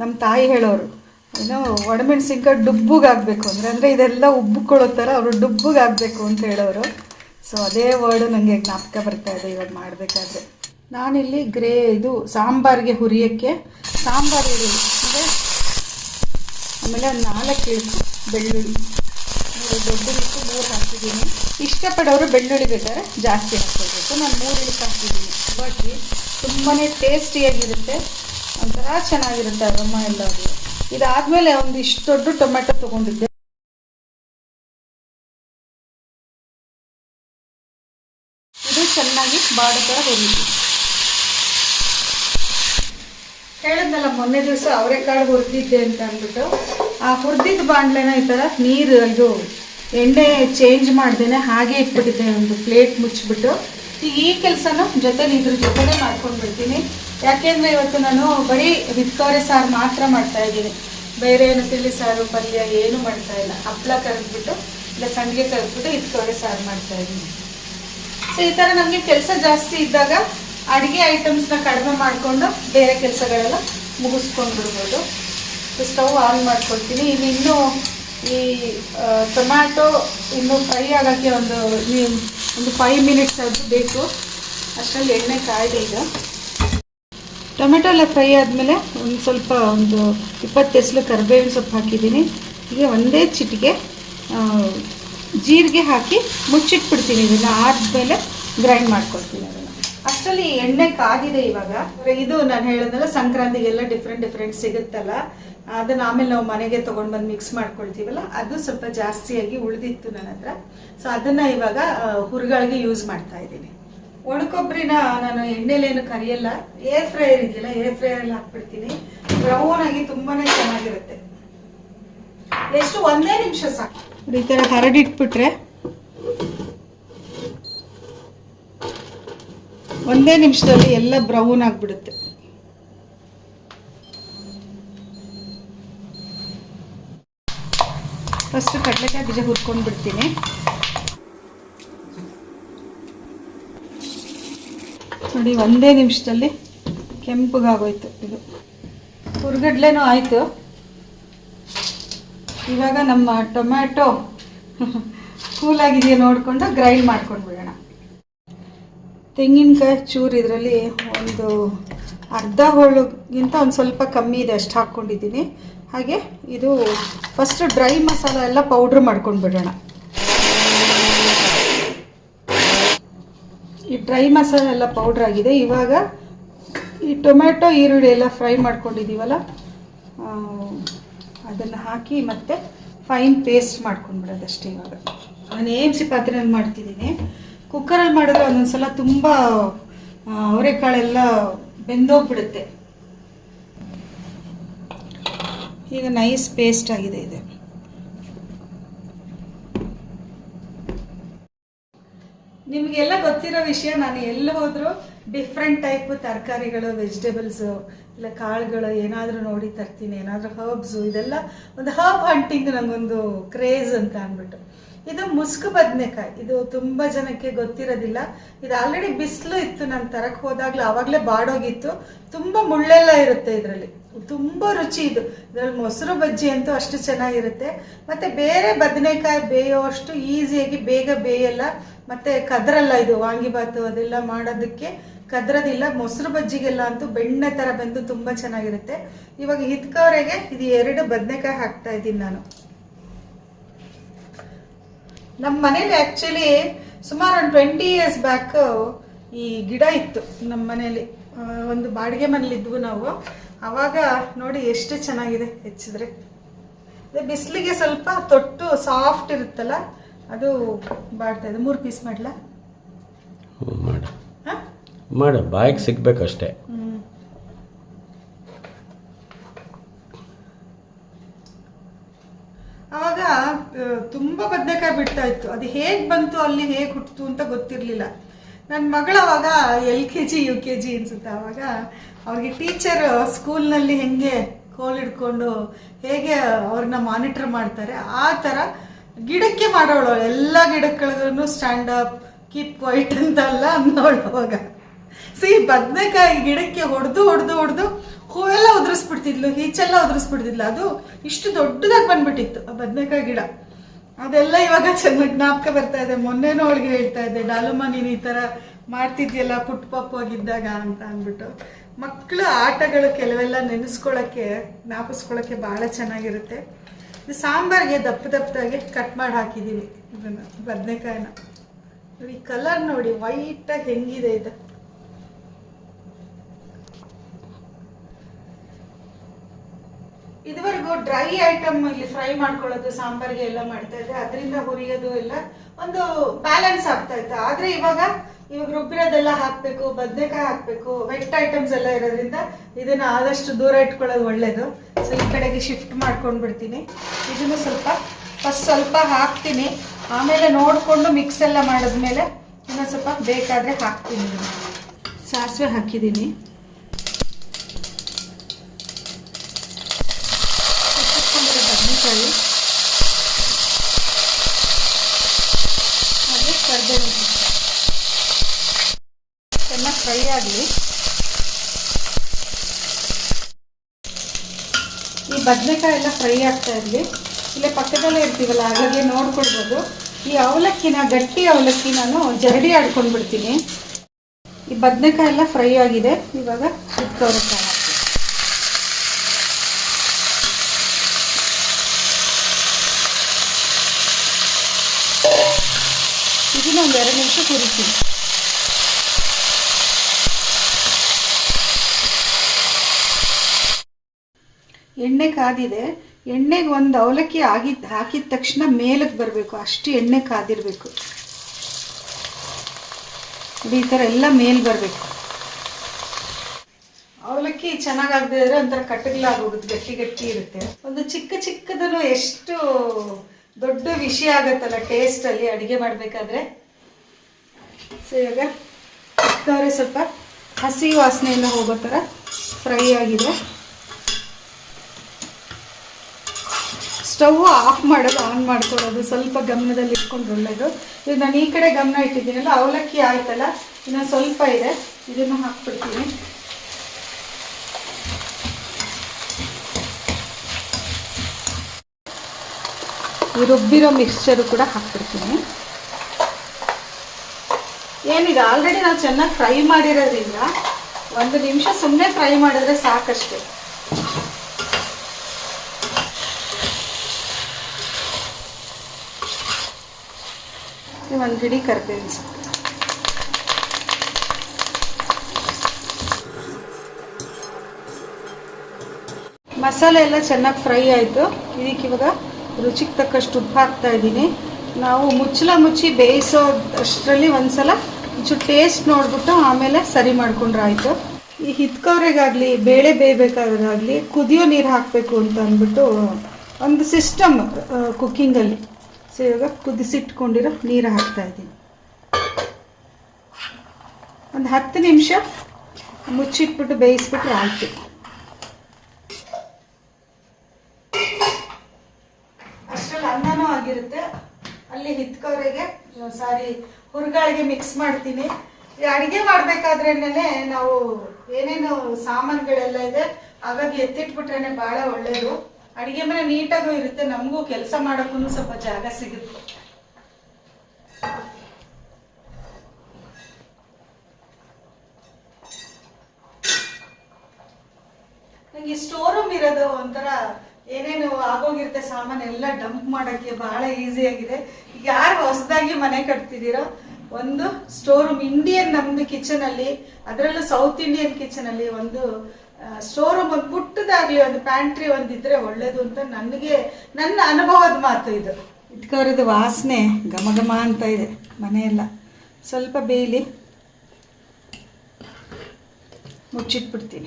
ನಮ್ಮ ತಾಯಿ ಹೇಳೋರು, ಏನೋ ಒಣಮೆಣಸಿನ್ಕಾಯಿ ಡುಬ್ಬುಗಾಗಬೇಕು. ಅಂದರೆ ಅಂದರೆ ಇದೆಲ್ಲ ಉಬ್ಬಿಕೊಳ್ಳೋ ಥರ ಅವರು ಡುಬ್ಬುಗಾಗಬೇಕು ಅಂತ ಹೇಳೋರು. ಸೊ ಅದೇ ವರ್ಡು ನನಗೆ ಜ್ಞಾಪಕ ಬರ್ತಾ ಇದೆ ಇವಾಗ ಮಾಡಬೇಕಾದ್ರೆ. ನಾನಿಲ್ಲಿ ಗ್ರೇ, ಇದು ಸಾಂಬಾರಿಗೆ ಹುರಿಯೋಕ್ಕೆ ಸಾಂಬಾರು ಅಂದರೆ ಆಮೇಲೆ ನಾಲ್ಕು ಬೆಳ್ಳುಳ್ಳಿ. ದೊಡ್ಡ ಇಟ್ಟು ಮೂರು ಹಾಕಿದ್ದೀನಿ. ಇಷ್ಟಪಡೋರು ಬೆಳ್ಳುಳ್ಳಿ ಬೇಕಾದ್ರೆ ಜಾಸ್ತಿ ಹಾಕ್ಕೋಬೇಕು ನಾನು ಮೂರು ಇಳಿಸು ಹಾಕಿದ್ದೀನಿ ಬಾಕಿ ತುಂಬಾ ಟೇಸ್ಟಿಯಾಗಿರುತ್ತೆ. ಒಂಥರ ಚೆನ್ನಾಗಿರುತ್ತೆ ಅರಮ್ಮ ಎಲ್ಲ ಅದು. ಇದಾದಮೇಲೆ ಒಂದು ಇಷ್ಟು ದೊಡ್ಡ ಟೊಮೆಟೊ ತೊಗೊಂಡಿದ್ದೆ. ಇದು ಚೆನ್ನಾಗಿ ಬಾಡ ಥರ ಹೇಳಿದ್ನಲ್ಲ, ಮೊನ್ನೆ ದಿವಸ ಅವರೆಕಾಳು ಹುರಿದಿದ್ದೆ ಅಂತ ಅಂದ್ಬಿಟ್ಟು ಆ ಹುರಿದಿದ್ದ ಬಾಣಲೆನ ಈ ಥರ ನೀರು ಇದು ಎಣ್ಣೆ ಚೇಂಜ್ ಮಾಡ್ದೇನೆ ಹಾಗೆ ಇಟ್ಬಿಟ್ಟಿದ್ದೆ, ಒಂದು ಪ್ಲೇಟ್ ಮುಚ್ಚಿಬಿಟ್ಟು. ಈ ಕೆಲಸನ ಜೊತೆಲಿ ಇದ್ರ ಜೊತೆನೆ ಮಾಡ್ಕೊಂಡು ಬಿಡ್ತೀನಿ. ಯಾಕೆಂದರೆ ಇವತ್ತು ನಾನು ಬರೀ ವಿತ್ಕೋರೆ ಸಾರು ಮಾತ್ರ ಮಾಡ್ತಾ ಇದ್ದೀನಿ. ಬೇರೆ ಏನು ತಿಳಿ ಸಾರು, ಪಲ್ಯ ಏನು ಮಾಡ್ತಾ ಇಲ್ಲ. ಹಪ್ಪಳ ಕರೆದ್ಬಿಟ್ಟು, ಇಲ್ಲ ಸಂಡಿಗೆ ಕರೆದ್ಬಿಟ್ಟು ವಿತ್ಕೋರೆ ಸಾರು ಮಾಡ್ತಾ ಇದ್ದೀನಿ. ಸೊ ಈ ಥರ ನಮಗೆ ಕೆಲಸ ಜಾಸ್ತಿ ಇದ್ದಾಗ ಅಡುಗೆ ಐಟಮ್ಸ್ನ ಕಡಿಮೆ ಮಾಡಿಕೊಂಡು ಬೇರೆ ಕೆಲಸಗಳೆಲ್ಲ ಮುಗಿಸ್ಕೊಂಡು ಬಿಡ್ಬೋದು ಸ್ಟವ್ ಆನ್ ಮಾಡ್ಕೊಳ್ತೀನಿ. ಇನ್ನು, ಇನ್ನೂ ಈ ಟೊಮ್ಯಾಟೊ ಇನ್ನೂ ಫ್ರೈ ಆಗೋಕ್ಕೆ ಒಂದು ಒಂದು ಫೈವ್ ಮಿನಿಟ್ಸ್ ಅದು ಬೇಕು. ಅಷ್ಟರಲ್ಲಿ ಎಣ್ಣೆ ಕಾಯಿದೆ ಈಗ. ಟೊಮೆಟೊ ಎಲ್ಲ ಫ್ರೈ ಆದಮೇಲೆ ಒಂದು ಸ್ವಲ್ಪ ಒಂದು ಇಪ್ಪತ್ತು ಎಸ್ಲು ಕರಿಬೇವಿನ ಸೊಪ್ಪು ಹಾಕಿದ್ದೀನಿ. ಈಗ ಒಂದೇ ಚಿಟಿಗೆ ಜೀರಿಗೆ ಹಾಕಿ ಮುಚ್ಚಿಟ್ಬಿಡ್ತೀನಿ. ಇದನ್ನು ಆದಮೇಲೆ ಗ್ರೈಂಡ್ ಮಾಡ್ಕೊಳ್ತೀನಿ. ಅಷ್ಟರಲ್ಲಿ ಎಣ್ಣೆ ಕಾದಿದೆ ಇವಾಗ. ಇದು ನಾನು ಹೇಳಿದ್ನಲ್ಲ, ಸಂಕ್ರಾಂತಿಗೆಲ್ಲ ಡಿಫ್ರೆಂಟ್ ಡಿಫ್ರೆಂಟ್ ಸಿಗುತ್ತಲ್ಲ. ಅದನ್ನ ಆಮೇಲೆ ನಾವು ಮನೆಗೆ ತೊಗೊಂಡು ಬಂದು ಮಿಕ್ಸ್ ಮಾಡ್ಕೊಳ್ತೀವಲ್ಲ, ಅದು ಸ್ವಲ್ಪ ಜಾಸ್ತಿಯಾಗಿ ಉಳಿದಿತ್ತು ನನ್ನ ಹತ್ರ. ಸೊ ಅದನ್ನ ಇವಾಗ ಹುರ್ಗಳಿಗೆ ಹುರುಗಳಿಗೆ ಯೂಸ್ ಮಾಡ್ತಾ ಇದ್ದೀನಿ. ಒಣಕೊಬ್ಬರಿನ ನಾನು ಎಣ್ಣೆಲೇನು ಕರಿಯಲ್ಲ. ಏರ್ ಫ್ರೈಯರ್ ಇದೆಯಲ್ಲ ಏರ್ ಫ್ರೈಯರ್ ಹಾಕ್ಬಿಡ್ತೀನಿ. ಬ್ರೌನ್ ಆಗಿ ತುಂಬಾನೇ ಚೆನ್ನಾಗಿರುತ್ತೆ. ಎಷ್ಟು, ಒಂದೇ ನಿಮಿಷ ಸಾಕು. ಈ ಥರ ಹರಡಿಟ್ಬಿಟ್ರೆ ಒಂದೇ ನಿಮಿಷದಲ್ಲಿ ಎಲ್ಲ ಬ್ರೌನ್ ಆಗಿಬಿಡುತ್ತೆ. ಫಸ್ಟ್ ಕಡಲೆಕಾಯಿ ಬೀಜ ಹುರ್ಕೊಂಡು ಬಿಡ್ತೀನಿ. ನೋಡಿ, ಒಂದೇ ನಿಮಿಷದಲ್ಲಿ ಕೆಂಪಗಾಗೋಯ್ತು ಇದು. ಹುರ್ಗಡ್ಲೆನೂ ಆಯಿತು. ಇವಾಗ ನಮ್ಮ ಟೊಮ್ಯಾಟೊ [LAUGHS] ಕೂಲಾಗಿದೆಯಾ ನೋಡಿಕೊಂಡು ಗ್ರೈಂಡ್ ಮಾಡ್ಕೊಂಡು ಬಿಡೋಣ ತೆಂಗಿನಕಾಯಿ ಚೂರು ಇದರಲ್ಲಿ ಒಂದು ಅರ್ಧ ಹೋಳುಗಿಂತ ಒಂದು ಸ್ವಲ್ಪ ಕಮ್ಮಿ ಇದೆ, ಅಷ್ಟು ಹಾಕ್ಕೊಂಡಿದ್ದೀನಿ. ಹಾಗೆ ಇದು ಫಸ್ಟ್ ಡ್ರೈ ಮಸಾಲ ಎಲ್ಲ ಪೌಡ್ರ್ ಮಾಡ್ಕೊಂಡು ಬಿಡೋಣ. ಈ ಡ್ರೈ ಮಸಾಲ ಎಲ್ಲ ಪೌಡ್ರ್ ಆಗಿದೆ. ಇವಾಗ ಈ ಟೊಮ್ಯಾಟೊ, ಈರುಳ್ಳಿ ಎಲ್ಲ ಫ್ರೈ ಮಾಡ್ಕೊಂಡಿದ್ದೀವಲ್ಲ ಅದನ್ನು ಹಾಕಿ ಮತ್ತೆ ಫೈನ್ ಪೇಸ್ಟ್ ಮಾಡ್ಕೊಂಡ್ಬಿಡೋದಷ್ಟೇ ಇವಾಗ. ನಾನು ಏಮ್ಸಿ ಪಾತ್ರೆಯಲ್ಲಿ ಮಾಡ್ತಿದ್ದೀನಿ. ಕುಕ್ಕರಲ್ಲಿ ಮಾಡಿದ್ರೆ ಒಂದೊಂದ್ಸಲ ತುಂಬ ಆ, ಅವರೆಕಾಳೆಲ್ಲ ಬೆಂದೋಗ್ಬಿಡುತ್ತೆ. ಈಗ ನೈಸ್ ಪೇಸ್ಟ್ ಆಗಿದೆ ಇದೆ. ನಿಮಗೆಲ್ಲ ಗೊತ್ತಿರೋ ವಿಷಯ ನಾನು ಎಲ್ಲಿ ಹೋದರೂ ಡಿಫ್ರೆಂಟ್ ಟೈಪ್ ತರಕಾರಿಗಳು ವೆಜಿಟೇಬಲ್ಸು ಇಲ್ಲ ಕಾಳುಗಳು ಏನಾದರೂ ನೋಡಿ ತರ್ತೀನಿ ಏನಾದರೂ ಹರ್ಬ್ಸು ಇದೆಲ್ಲ ಒಂದು ಹರ್ಬ್ ಹಂಟಿಂಗ್ ನನಗೊಂದು ಕ್ರೇಜ್ ಅಂತ ಅಂದ್ಬಿಟ್ಟು. ಇದು ಮುಸ್ಕು ಬದನೆಕಾಯಿ. ಇದು ತುಂಬ ಜನಕ್ಕೆ ಗೊತ್ತಿರೋದಿಲ್ಲ. ಇದು ಆಲ್ರೆಡಿ ಬಿಸಿಲು ಇತ್ತು ನಾನು ತರಕ್ಕೆ ಹೋದಾಗಲೇ ಆವಾಗಲೇ ಬಾಡೋಗಿತ್ತು. ತುಂಬ ಮುಳ್ಳೆಲ್ಲ ಇರುತ್ತೆ ಇದರಲ್ಲಿ. ತುಂಬ ರುಚಿ ಇದು. ಇದರಲ್ಲಿ ಮೊಸರು ಬಜ್ಜಿ ಅಂತೂ ಅಷ್ಟು ಚೆನ್ನಾಗಿರುತ್ತೆ. ಮತ್ತು ಬೇರೆ ಬದನೆಕಾಯಿ ಬೇಯೋ ಅಷ್ಟು ಈಸಿಯಾಗಿ ಬೇಗ ಬೇಯಲ್ಲ. ಮತ್ತು ಕದ್ರಲ್ಲ ಇದು ವಾಂಗಿಬಾತು ಅದೆಲ್ಲ ಮಾಡೋದಕ್ಕೆ ಕದ್ರದಿಲ್ಲ. ಮೊಸರು ಬಜ್ಜಿಗೆಲ್ಲ ಅಂತೂ ಬೆಣ್ಣೆ ಥರ ಬೆಂದು ತುಂಬ ಚೆನ್ನಾಗಿರುತ್ತೆ. ಇವಾಗ ಹಿತ್ಕವರೆಗೆ ಇದು ಎರಡು ಬದನೆಕಾಯಿ ಹಾಕ್ತಾ ಇದ್ದೀನಿ ನಾನು. ನಮ್ಮ ಮನೇಲಿ ಆ್ಯಕ್ಚುಲಿ ಸುಮಾರು ಒಂದು ಟ್ವೆಂಟಿ ಇಯರ್ಸ್ ಬ್ಯಾಕ್ ಈ ಗಿಡ ಇತ್ತು ನಮ್ಮ ಮನೇಲಿ. ಒಂದು ಬಾಡಿಗೆ ಮನೇಲಿದ್ವು ನಾವು. ಆವಾಗ ನೋಡಿ ಎಷ್ಟು ಚೆನ್ನಾಗಿದೆ ಹೆಚ್ಚಿದ್ರೆ. ಅದೇ ಬಿಸಿಲಿಗೆ ಸ್ವಲ್ಪ ತೊಟ್ಟು ಸಾಫ್ಟ್ ಇರುತ್ತಲ್ಲ ಅದು ಬಾಡ್ತಾ ಇದೆ. ಮೂರು ಪೀಸ್ ಮಾಡಲಾ? ಮಾಡು. ಬಾಯಿಗೆ ಸಿಗ್ಬೇಕಷ್ಟೇ. ತುಂಬಾ ಬದನೆಕಾಯಿ ಬಿಡ್ತಾ ಇತ್ತು. ಅದು ಹೇಗ್ ಬಂತು, ಅಲ್ಲಿ ಹೇಗ್ ಹುಟ್ಟಿತು ಅಂತ ಗೊತ್ತಿರ್ಲಿಲ್ಲ. ನನ್ನ ಮಗಳ ಅವಾಗ L K G, U K G ಅನ್ಸುತ್ತೆ. ಅವಾಗ ಅವ್ರಿಗೆ ಟೀಚರ್ ಸ್ಕೂಲ್ನಲ್ಲಿ ಹೆಂಗೆ ಕೋಲ್ ಹಿಡ್ಕೊಂಡು ಹೇಗೆ ಅವ್ರನ್ನ ಮಾನಿಟರ್ ಮಾಡ್ತಾರೆ, ಆ ಥರ ಗಿಡಕ್ಕೆ ಮಾಡೋಳು. ಎಲ್ಲ ಗಿಡಗಳಿಗೂ ಸ್ಟ್ಯಾಂಡ್ ಅಪ್, ಕೀಪ್ ಕ್ವೈಟ್ ಅಂತ ಎಲ್ಲ ಅನ್ನೋಳು ಅವಾಗ. ಸಿ, ಬದನೆಕಾಯಿ ಗಿಡಕ್ಕೆ ಹೊಡೆದು ಹೊಡೆದು ಹೊಡೆದು ಹೂವೆಲ್ಲ ಉದುರಿಸ್ಬಿಡ್ತಿದ್ಲು, ಈಚೆಲ್ಲ ಉದುರಿಸ್ಬಿಡ್ತಿದ್ಲು. ಅದು ಇಷ್ಟು ದೊಡ್ಡದಾಗಿ ಬಂದ್ಬಿಟ್ಟಿತ್ತು, ಆ ಬದನೆಕಾಯಿ ಗಿಡ. ಅದೆಲ್ಲ ಇವಾಗ ಚೆನ್ನಾಗಿ ಜ್ಞಾಪಕ ಬರ್ತಾ ಇದೆ. ಮೊನ್ನೆನೂ ಅವಳಿಗೆ ಹೇಳ್ತಾ ಇದ್ದೆ, ಡಾಲುಮ್ಮ, ನೀನು ಈ ಥರ ಮಾಡ್ತಿದ್ಯಲ್ಲ ಪುಟ್ ಆಗಿದ್ದಾಗ ಅಂತ ಅಂದ್ಬಿಟ್ಟು. ಮಕ್ಕಳು ಆಟಗಳು ಕೆಲವೆಲ್ಲ ನೆನೆಸ್ಕೊಳ್ಳೋಕ್ಕೆ ಜ್ಞಾಪಿಸ್ಕೊಳ್ಳೋಕ್ಕೆ ಭಾಳ ಚೆನ್ನಾಗಿರುತ್ತೆ. ಇದು ಸಾಂಬಾರಿಗೆ ದಪ್ಪ ದಪ್ಪದಾಗಿ ಕಟ್ ಮಾಡಿ ಹಾಕಿದ್ದೀನಿ ಇದನ್ನು, ಬದನೆಕಾಯಿನ. ಈ ಕಲರ್ ನೋಡಿ ವೈಟಾಗಿ ಹೆಂಗಿದೆ ಇದು. ಇದುವರೆಗೂ ಡ್ರೈ ಐಟಮ್ ಇಲ್ಲಿ ಫ್ರೈ ಮಾಡ್ಕೊಳ್ಳೋದು, ಸಾಂಬಾರ್ಗೆ ಎಲ್ಲ ಮಾಡ್ತಾ ಇದ್ದೆ. ಅದರಿಂದ ಹುರಿಯೋದು ಎಲ್ಲ ಒಂದು ಬ್ಯಾಲೆನ್ಸ್ ಆಗ್ತಾ ಇತ್ತು. ಆದ್ರೆ ಇವಾಗ ಇವಾಗ ರುಬ್ಬಿರೋದೆಲ್ಲ ಹಾಕ್ಬೇಕು, ಬದನೆಕಾಯಿ ಹಾಕ್ಬೇಕು, ವೆಟ್ ಐಟಮ್ಸ್ ಎಲ್ಲ ಇರೋದ್ರಿಂದ ಇದನ್ನ ಆದಷ್ಟು ದೂರ ಇಟ್ಕೊಳ್ಳೋದು ಒಳ್ಳೇದು. ಸೊ ಈ ಕಡೆಗೆ ಶಿಫ್ಟ್ ಮಾಡ್ಕೊಂಡ್ಬಿಡ್ತೀನಿ ಇದನ್ನು ಸ್ವಲ್ಪ ಫಸ್ಟ್ ಸ್ವಲ್ಪ ಹಾಕ್ತೀನಿ. ಆಮೇಲೆ ನೋಡಿಕೊಂಡು ಮಿಕ್ಸ್ ಎಲ್ಲ ಮಾಡಿದ್ಮೇಲೆ ಇನ್ನೊಂದು ಸ್ವಲ್ಪ ಬೇಕಾದ್ರೆ ಹಾಕ್ತೀನಿ. ಸಾಸಿವೆ ಹಾಕಿದ್ದೀನಿ ಹೆಚ್ಚಿಟ್ಕೊಂಡಿರೋ ಬದನೆಕಾಯಿ ಹಾಗೆ ಕರ್ಬೇವು ಚೆನ್ನಾಗಿ ಫ್ರೈ ಆಗಲಿ. ಈ ಬದನೆಕಾಯಿ ಎಲ್ಲ ಫ್ರೈ ಆಗ್ತಾ ಇರಲಿ. ಇಲ್ಲೇ ಪಕ್ಕದಲ್ಲೇ ಇರ್ತೀವಲ್ಲ, ಹಾಗಾಗಿ ನೋಡ್ಕೊಳ್ಬೋದು. ಈ ಅವಲಕ್ಕಿನ, ಗಟ್ಟಿ ಅವಲಕ್ಕಿ ನಾನು ಜರಡಿ ಆಡ್ಕೊಂಡು ಬಿಡ್ತೀನಿ. ಈ ಬದನೆಕಾಯಿ ಎಲ್ಲ ಫ್ರೈ ಆಗಿದೆ. ಇವಾಗ ಹಾಕ್ತೀನಿ. ಇದನ್ನ ಒಂದು ಎರಡು ನಿಮಿಷ ಹುರಿತೀನಿ ಎಣ್ಣೆ ಕಾದಿದೆ, ಎಣ್ಣೆಗೆ ಒಂದು ಅವಲಕ್ಕಿ ಆಗಿದ್ದು ಹಾಕಿದ ತಕ್ಷಣ ಮೇಲಕ್ಕೆ ಬರಬೇಕು, ಅಷ್ಟು ಎಣ್ಣೆ ಕಾದಿರಬೇಕು. ಈ ಥರ ಎಲ್ಲ ಮೇಲೆ ಬರಬೇಕು. ಅವಲಕ್ಕಿ ಚೆನ್ನಾಗಾಗದೇ ಇದ್ರೆ ಒಂಥರ ಕಟ್ಟಗ್ಲಾಗೋಗುತ್ತೆ ಗಟ್ಟಿ ಗಟ್ಟಿ ಇರುತ್ತೆ. ಒಂದು ಚಿಕ್ಕ ಚಿಕ್ಕದನ್ನು ಎಷ್ಟು ದೊಡ್ಡ ವಿಷಯ ಆಗುತ್ತಲ್ಲ ಟೇಸ್ಟಲ್ಲಿ ಅಡುಗೆ ಮಾಡಬೇಕಾದ್ರೆ. ಸೊ ಇವಾಗ ಸ್ವಲ್ಪ ಹಸಿ ವಾಸನೆ ಎಲ್ಲ ಹೋಗೋ ಥರ ಫ್ರೈ ಆಗಿದೆ. ಸ್ಟವ್ ಆಫ್ ಮಾಡೋದು ಆನ್ ಮಾಡ್ಕೊಳ್ಳೋದು. ಸ್ವಲ್ಪ ಗಮನದಲ್ಲಿ ಇಟ್ಕೊಂಡು ಒಳ್ಳೆಯದು ಇದು ನಾನು ಈ ಕಡೆ ಗಮನ ಇಟ್ಟಿದ್ದೀನಲ್ಲ, ಅವಲಕ್ಕಿ ಆಯ್ತಲ್ಲ? ಇನ್ನು ಸ್ವಲ್ಪ ಇದೆ. ಇದನ್ನು ಹಾಕ್ಬಿಡ್ತೀನಿ. ರುಬ್ಬಿರೋ ಮಿಕ್ಸ್ಚರು ಕೂಡ ಹಾಕ್ಬಿಡ್ತೀನಿ. ಏನಿದೆ? ಆಲ್ರೆಡಿ ನಾವು ಚೆನ್ನಾಗಿ ಫ್ರೈ ಮಾಡಿರೋದ್ರಿಂದ ಒಂದು ನಿಮಿಷ ಸುಮ್ಮನೆ ಫ್ರೈ ಮಾಡಿದ್ರೆ ಸಾಕಷ್ಟೇ. ಒಂದು ಹಿಡಿ ಕರ್ಬೇವಿನ ಮಸಾಲೆ ಎಲ್ಲ ಚೆನ್ನಾಗಿ ಫ್ರೈ ಆಯಿತು. ಇದಕ್ಕೆ ಇವಾಗ ರುಚಿಗೆ ತಕ್ಕಷ್ಟು ಉಪ್ಪು ಹಾಕ್ತಾ ಇದ್ದೀನಿ. ನಾವು ಮುಚ್ಚಲ ಮುಚ್ಚಿ ಬೇಯಿಸೋ ಅಷ್ಟರಲ್ಲಿ ಒಂದ್ಸಲ ಒಂಚೂರು ಟೇಸ್ಟ್ ನೋಡ್ಬಿಟ್ಟು ಆಮೇಲೆ ಸರಿ ಮಾಡ್ಕೊಂಡ್ರೆ ಆಯಿತು. ಈ ಹಿತ್ಕೋರೆಗಾಗಲಿ ಬೇಳೆ ಬೇಯಬೇಕಾದ್ರಾಗಲಿ ಕುದಿಯೋ ನೀರು ಹಾಕಬೇಕು ಅಂತ ಅಂದ್ಬಿಟ್ಟು ಒಂದು ಸಿಸ್ಟಮ್ ಕುಕ್ಕಿಂಗಲ್ಲಿ ಸೊ ಇವಾಗ ಕುದಿಸಿಟ್ಕೊಂಡಿರೋ ನೀರು ಹಾಕ್ತಾ ಇದ್ದೀನಿ. ಒಂದು ಹತ್ತು ನಿಮಿಷ ಮುಚ್ಚಿಟ್ಬಿಟ್ಟು ಬೇಯಿಸ್ಬಿಟ್ರೆ ಆಯಿತು. ಅಷ್ಟರಲ್ಲಿ ಅನ್ನನೂ ಆಗಿರುತ್ತೆ. ಅಲ್ಲಿ ಹಿತ್ಕೋರಿಗೆ ಸಾರಿ, ಹುರ್ಗಾಳಿಗೆ ಮಿಕ್ಸ್ ಮಾಡ್ತೀನಿ. ಈ ಅಡುಗೆ ಮಾಡಬೇಕಾದ್ರೇನೆ ನಾವು ಏನೇನು ಸಾಮಾನುಗಳೆಲ್ಲ ಇದೆ, ಹಾಗಾಗಿ ಎತ್ತಿಟ್ಬಿಟ್ರೇನೆ ಭಾಳ ಒಳ್ಳೆಯದು ಅಡುಗೆ ಮನೆ ನೀಟಾಗೂ ಇರುತ್ತೆ, ನಮಗೂ ಕೆಲಸ ಮಾಡೋಕ್ಕೂ ಸ್ವಲ್ಪ ಜಾಗ ಸಿಗುತ್ತೆ. ನಂಗೆ ಸ್ಟೋರ್ ರೂಮ್ ಇರೋದು ಒಂಥರ ಏನೇನು ಆಗೋಗಿರುತ್ತೆ ಸಾಮಾನು ಎಲ್ಲ ಡಂಪ್ ಮಾಡೋಕ್ಕೆ ಬಹಳ ಈಸಿ ಆಗಿದೆ. ಈಗ ಯಾರು ಹೊಸದಾಗಿ ಮನೆ ಕಟ್ತಿದ್ದೀರೋ, ಒಂದು ಸ್ಟೋರ್ ರೂಮ್ ಇಂಡಿಯನ್ ನಮ್ದು ಕಿಚನ್ ಅಲ್ಲಿ, ಅದರಲ್ಲೂ ಸೌತ್ ಇಂಡಿಯನ್ ಕಿಚನ್ ಅಲ್ಲಿ ಒಂದು ಸ್ಟೋರ್ ರೂಮ್ ಒಂದು ಪುಟ್ಟದಾಗ್ಲಿ ಒಂದು ಪ್ಯಾಂಟ್ರಿ ಒಂದಿದ್ರೆ ಒಳ್ಳೇದು ಅಂತ ನನಗೆ ನನ್ನ ಅನುಭವದ ಮಾತು ಇದು. ಇಟ್ಕೋರದು ವಾಸನೆ ಘಮ ಘಮ ಅಂತ ಇದೆ ಮನೆಯೆಲ್ಲ. ಸ್ವಲ್ಪ ಬೇಯಲಿ. ಮುಚ್ಚಿಟ್ಬಿಡ್ತೀನಿ.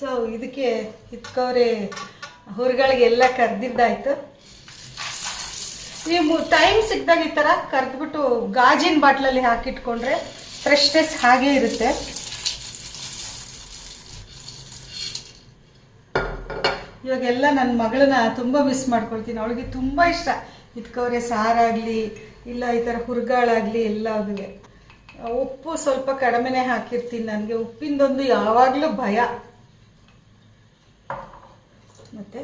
ಸೊ ಇದಕ್ಕೆ ಇತ್ಕವ್ರೆ ಹುರುಗಳಿಗೆಲ್ಲ ಕರೆದಿದ್ದಾಯ್ತು. ನೀವು ಟೈಮ್ ಸಿಕ್ಕಿದಾಗ ಈ ಥರ ಕರೆದ್ಬಿಟ್ಟು ಗಾಜಿನ ಬಾಟ್ಲಲ್ಲಿ ಹಾಕಿಟ್ಕೊಂಡ್ರೆ ಫ್ರೆಶ್ನೆಸ್ ಹಾಗೇ ಇರುತ್ತೆ. ಇವಾಗೆಲ್ಲ ನನ್ನ ಮಗಳನ್ನ ತುಂಬ ಮಿಸ್ ಮಾಡ್ಕೊಳ್ತೀನಿ. ಅವಳಿಗೆ ತುಂಬ ಇಷ್ಟ. ಇದ್ಕವ್ರೆ ಸಾರಾಗಲಿ, ಇಲ್ಲ ಈ ಥರ ಹುರ್ಗಾಳಾಗಲಿ ಎಲ್ಲದಕ್ಕೆ ಉಪ್ಪು ಸ್ವಲ್ಪ ಕಡಿಮೆನೇ ಹಾಕಿರ್ತೀನಿ ನನಗೆ. ಉಪ್ಪಿಂದೊಂದು ಯಾವಾಗಲೂ ಭಯ. ಮತ್ತು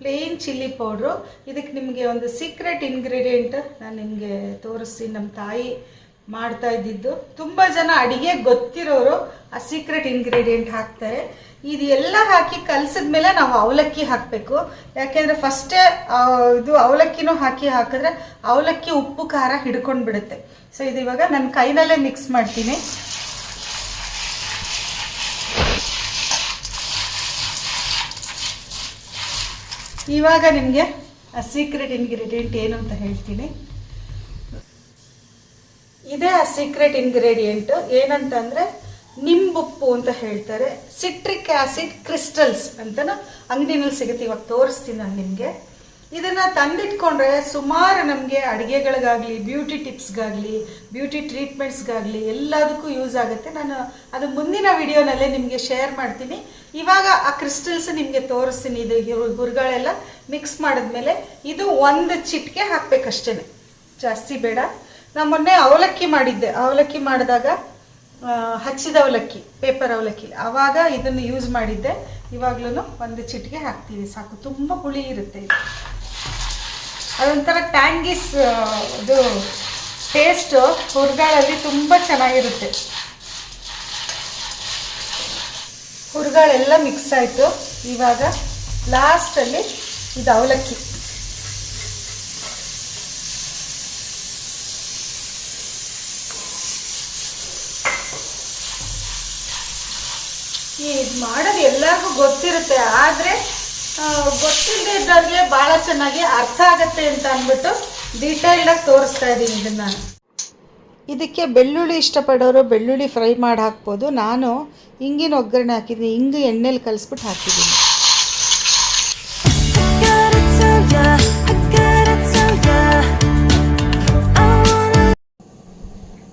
ಪ್ಲೇನ್ ಚಿಲ್ಲಿ ಪೌಡ್ರು ಇದಕ್ಕೆ ನಿಮಗೆ ಒಂದು ಸೀಕ್ರೆಟ್ ಇಂಗ್ರೀಡಿಯೆಂಟ್ ನಾನು ನಿಮಗೆ ತೋರಿಸ್ತೀನಿ ನಮ್ಮ ತಾಯಿ. ಮಾಡ್ತಾ ಇದ್ದಿದ್ದು. ತುಂಬ ಜನ ಅಡಿಗೆ ಗೊತ್ತಿರೋರು ಆ ಸೀಕ್ರೆಟ್ ಇಂಗ್ರೀಡಿಯೆಂಟ್ ಹಾಕ್ತಾರೆ. ಇದು ಎಲ್ಲ ಹಾಕಿ ಕಲಸಿದ ಮೇಲೆ ನಾವು ಅವಲಕ್ಕಿ ಹಾಕಬೇಕು. ಯಾಕೆಂದರೆ ಫಸ್ಟೇ ಇದು ಅವಲಕ್ಕಿನೂ ಹಾಕಿ ಹಾಕಿದ್ರೆ ಅವಲಕ್ಕಿ ಉಪ್ಪು, ಖಾರ ಹಿಡ್ಕೊಂಡು ಬಿಡುತ್ತೆ ಸೊ ಇದು ಇವಾಗ ನನ್ನ ಕೈನಲ್ಲೇ ಮಿಕ್ಸ್ ಮಾಡ್ತೀನಿ. ಇವಾಗ ನಿಮಗೆ ಆ ಸೀಕ್ರೆಟ್ ಇಂಗ್ರೀಡಿಯೆಂಟ್ ಏನು ಅಂತ ಹೇಳ್ತೀನಿ. ಇದೇ ಆ ಸೀಕ್ರೆಟ್ ಇಂಗ್ರೀಡಿಯೆಂಟ್ ಏನಂತಂದರೆ ನಿಂಬುಪ್ಪು ಅಂತ ಹೇಳ್ತಾರೆ. ಸಿಟ್ರಿಕ್ ಆಸಿಡ್ ಕ್ರಿಸ್ಟಲ್ಸ್ ಅಂತನೂ ಅಂಗಡಿನಲ್ಲಿ ಸಿಗುತ್ತೆ. ಇವಾಗ ತೋರಿಸ್ತೀನಿ ನಾನು ನಿಮಗೆ. ಇದನ್ನ ತಂದಿಟ್ಕೊಂಡ್ರೆ ಸುಮಾರು ನಮಗೆ ಅಡುಗೆಗಳಿಗಾಗಲಿ ಬ್ಯೂಟಿ ಟಿಪ್ಸ್ಗಾಗಲಿ ಬ್ಯೂಟಿ ಟ್ರೀಟ್ಮೆಂಟ್ಸ್ಗಾಗಲಿ ಎಲ್ಲದಕ್ಕೂ ಯೂಸ್ ಆಗುತ್ತೆ. ನಾನು ಅದು ಮುಂದಿನ ವಿಡಿಯೋನಲ್ಲೇ ನಿಮಗೆ ಶೇರ್ ಮಾಡ್ತೀನಿ. ಇವಾಗ ಆ ಕ್ರಿಸ್ಟಲ್ಸ್ ನಿಮಗೆ ತೋರಿಸ್ತೀನಿ. ಇದು ಗುರುಗಳೆಲ್ಲ ಮಿಕ್ಸ್ ಮಾಡಿದ್ಮೇಲೆ ಇದು ಒಂದು ಚಿಟಿಕೆ ಹಾಕಬೇಕಷ್ಟೇ ಜಾಸ್ತಿ ಬೇಡ. ನಾನು ಮೊನ್ನೆ ಅವಲಕ್ಕಿ ಮಾಡಿದ್ದೆ. ಅವಲಕ್ಕಿ ಮಾಡಿದಾಗ ಹಚ್ಚಿದ ಅವಲಕ್ಕಿ, ಪೇಪರ್ ಅವಲಕ್ಕಿ. ಆವಾಗ ಇದನ್ನು ಯೂಸ್ ಮಾಡಿದ್ದೆ. ಇವಾಗ್ಲೂ ಒಂದು ಚಿಟಿಕೆ ಹಾಕ್ತೀವಿ. ಸಾಕು, ತುಂಬ ಹುಳಿ ಇರುತ್ತೆ ಇದು. ಅದೊಂಥರ ಟ್ಯಾಂಗಿಸ್ ಇದು ಟೇಸ್ಟು ಹುರ್ಗಾಳಲ್ಲಿ ತುಂಬ ಚೆನ್ನಾಗಿರುತ್ತೆ. ಹುರ್ಗಾಳೆಲ್ಲ ಮಿಕ್ಸ್ ಆಯಿತು. ಇವಾಗ ಲಾಸ್ಟಲ್ಲಿ ಇದು ಅವಲಕ್ಕಿ. ಇದ್ ಮಾಡೋದು ಎಲ್ಲರಿಗೂ ಗೊತ್ತಿರುತ್ತೆ ಆದರೆ ಗೊತ್ತಿಲ್ಲದೆ ಇದ್ದವ್ರಿಗೆ ಭಾಳ ಚೆನ್ನಾಗಿ ಅರ್ಥ ಆಗುತ್ತೆ ಅಂತ ಅಂದ್ಬಿಟ್ಟು ಡೀಟೇಲ್ಡಾಗಿ ತೋರಿಸ್ತಾ ಇದ್ದೀನಿ ಇದನ್ನು ನಾನು. ಇದಕ್ಕೆ ಬೆಳ್ಳುಳ್ಳಿ ಇಷ್ಟಪಡೋರು ಬೆಳ್ಳುಳ್ಳಿ ಫ್ರೈ ಮಾಡಿ ಹಾಕ್ಬೋದು. ನಾನು ಹಿಂಗಿನ ಒಗ್ಗರಣೆ ಹಾಕಿದ್ದೀನಿ ಹಿಂಗೆ ಎಣ್ಣೆಲಿ ಕಲಿಸ್ಬಿಟ್ಟು ಹಾಕಿದ್ದೀನಿ.